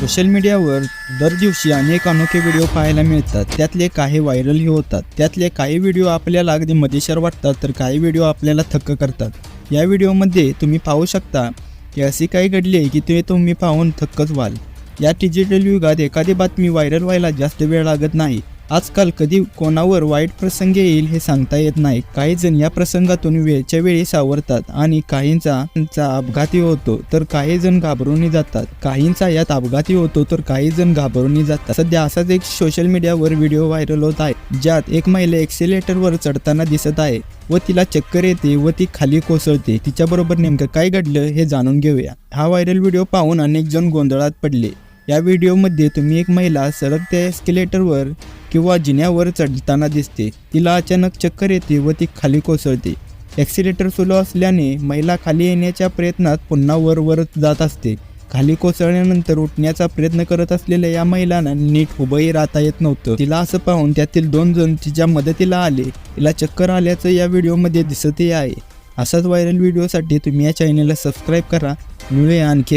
Social मीडियावर दर दिवशी अनेक अनोखे व्हिडिओ पाहायला मिळतात. त्यातले काही व्हायरलही होतात. त्यातले काही व्हिडिओ आपल्याला अगदी मजेशीर वाटतात तर काही व्हिडिओ आपल्याला थक्क करतात. या व्हिडिओमध्ये तुम्ही पाहू शकता की असे काही घडले की ते तुम्ही पाहून थक्कच व्हाल. या डिजिटल युगात एखादी बातमी व्हायरल व्हायला जास्त वेळ लागत नाही. आजकाल कधी कोणावर वाईट प्रसंग येईल हे सांगता येत नाही. काही जण या प्रसंगातून वेळच्या वेळी सावरतात आणि काहींचा त्यांचा अपघाती होतो तर काही जण घाबरूनही जातात. काहींचा यात अपघाती होतो तर काही जण घाबरूनही जातात. सध्या असाच एक सोशल मीडियावर व्हिडिओ व्हायरल होत आहे. ज्यात एक महिला एक्सिलेटरवर चढताना दिसत आहे व तिला चक्कर येते व ती खाली कोसळते. तिच्याबरोबर नेमकं काय घडलं हे जाणून घेऊया. हा व्हायरल व्हिडिओ पाहून अनेक जण गोंधळात पडले. या व्हिडिओमध्ये तुम्ही एक महिला सरकत्या एस्केलेटरवर किंवा जिन्यावर चढताना दिसते तिला अचानक चक्कर येते व ती खाली कोसळते. ॲक्सिलेटर सुलो असल्याने महिला खाली येण्याच्या प्रयत्नात पुन्हा वरवरच जात असते. खाली कोसळल्यानंतर उठण्याचा प्रयत्न करत असलेल्या या महिलांना नीट उभंही राहता येत नव्हतं. तिला असं पाहून त्यातील दोन जण तिच्या मदतीला आले. तिला चक्कर आल्याचं या व्हिडिओमध्ये दिसतही आहे. असाच व्हायरल व्हिडिओसाठी तुम्ही या चॅनलला सबस्क्राईब करा. मिळूया आणखी एक